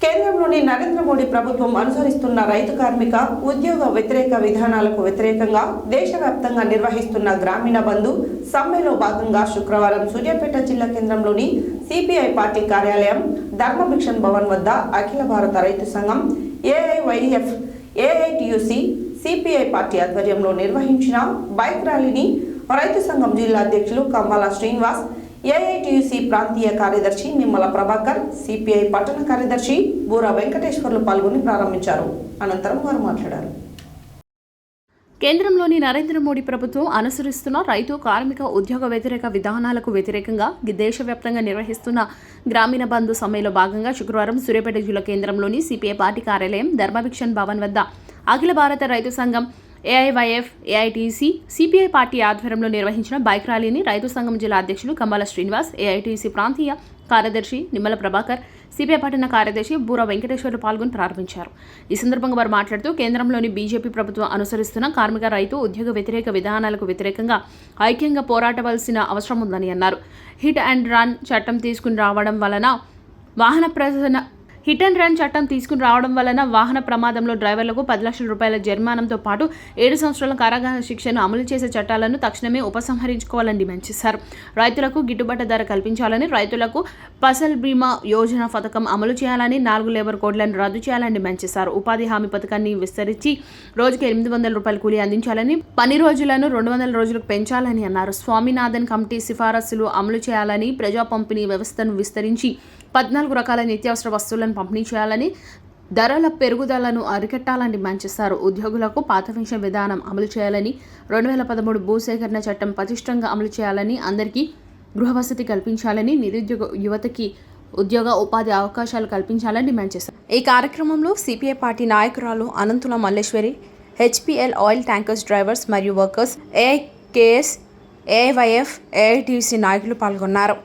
కేంద్రంలోని నరేంద్ర మోడీ ప్రభుత్వం అనుసరిస్తున్న రైతు కార్మిక ఉద్యోగ వ్యతిరేక విధానాలకు వ్యతిరేకంగా దేశవ్యాప్తంగా నిర్వహిస్తున్న గ్రామీణ బంధు సమ్మెలో భాగంగా శుక్రవారం సూర్యాపేట జిల్లా కేంద్రంలోని సిపిఐ పార్టీ కార్యాలయం ధర్మభిక్షన్ భవన్ వద్ద అఖిల భారత రైతు సంఘం ఏఐవైఎఫ్ ఏఐటియుసి సిపిఐ పార్టీ ఆధ్వర్యంలో నిర్వహించిన బైక్ ర్యాలీని రైతు సంఘం జిల్లా అధ్యక్షులు కమ్మాల శ్రీనివాస్ ఏఐటియుసి ప్రాంతీయ కార్యదర్శి నిమ్మల ప్రభాకర్ సిపిఐ పట్టణ కార్యదర్శి బూరా వెంకటేశ్వర్లు పాల్గొని ప్రారంభించారు. అనంతరం వారు మాట్లాడారు. కేంద్రంలోని నరేంద్ర మోడీ ప్రభుత్వం అనుసరిస్తున్న రైతు కార్మిక ఉద్యోగ వ్యతిరేక విధానాలకు వ్యతిరేకంగా దేశవ్యాప్తంగా నిర్వహిస్తున్న గ్రామీణ బంధు సమ్మెలో భాగంగా శుక్రవారం సూర్యాపేట జిల్లా కేంద్రంలోని సిపిఐ పార్టీ కార్యాలయం ధర్మభిక్షన్ భవన్ వద్ద అఖిల భారత రైతు సంఘం ఏఐవైఎఫ్ ఏఐటీసీ సిపిఐ పార్టీ ఆధ్వర్యంలో నిర్వహించిన బైక్ ర్యాలీని రైతు సంఘం జిల్లా అధ్యక్షులు కమ్మాల శ్రీనివాస్ ఏఐటీసీ ప్రాంతీయ కార్యదర్శి నిమ్మల ప్రభాకర్ సిపిఐ పట్టణ కార్యదర్శి బూర వెంకటేశ్వర్లు పాల్గొని ప్రారంభించారు. ఈ సందర్భంగా వారు మాట్లాడుతూ కేంద్రంలోని బీజేపీ ప్రభుత్వం అనుసరిస్తున్న కార్మిక రైతు ఉద్యోగ వ్యతిరేక విధానాలకు వ్యతిరేకంగా ఐక్యంగా పోరాటవలసిన అవసరం ఉందని అన్నారు. హిట్ అండ్ రన్ చట్టం తీసుకుని రావడం వలన వాహన ప్రదర్శన హిట్ అండ్ రన్ చట్టం తీసుకుని రావడం వలన వాహన ప్రమాదంలో డ్రైవర్లకు పది లక్షల రూపాయల జరిమానంతో పాటు ఏడు సంవత్సరాల కారాగార శిక్షను అమలు చేసే చట్టాలను తక్షణమే ఉపసంహరించుకోవాలని డిమాండ్ చేశారు. రైతులకు గిట్టుబాటు ధర కల్పించాలని రైతులకు ఫసల్ బీమా యోజన పథకం అమలు చేయాలని నాలుగు లేబర్ కోడ్లను రద్దు చేయాలని డిమాండ్ చేశారు. ఉపాధి హామీ పథకాన్ని విస్తరించి రోజుకి ఎనిమిది వందల రూపాయల కూలీ అందించాలని పని రోజులను రెండు వందల రోజులకు పెంచాలని అన్నారు. స్వామినాథన్ కమిటీ సిఫారసులు అమలు చేయాలని ప్రజా పంపిణీ వ్యవస్థను విస్తరించి పద్నాలుగు రకాల నిత్యావసర వస్తువులను పంపిణీ చేయాలని ధరల పెరుగుదలను అరికట్టాలని డిమాండ్ చేశారు. ఉద్యోగులకు పాత పెన్షన్ విధానం అమలు చేయాలని రెండు వేల పదమూడు భూసేకరణ చట్టం పటిష్టంగా అమలు చేయాలని అందరికీ గృహవసతి కల్పించాలని నిరుద్యోగ యువతకి ఉద్యోగ ఉపాధి అవకాశాలు కల్పించాలని డిమాండ్ చేశారు. ఈ కార్యక్రమంలో సిపిఐ పార్టీ నాయకురాలు Ananthula Malleswari HPL oil tankers drivers మరియు వర్కర్స్ ఏఐకేఎస్ ఏఐవైఎఫ్ ఏఐటీసీ నాయకులు పాల్గొన్నారు.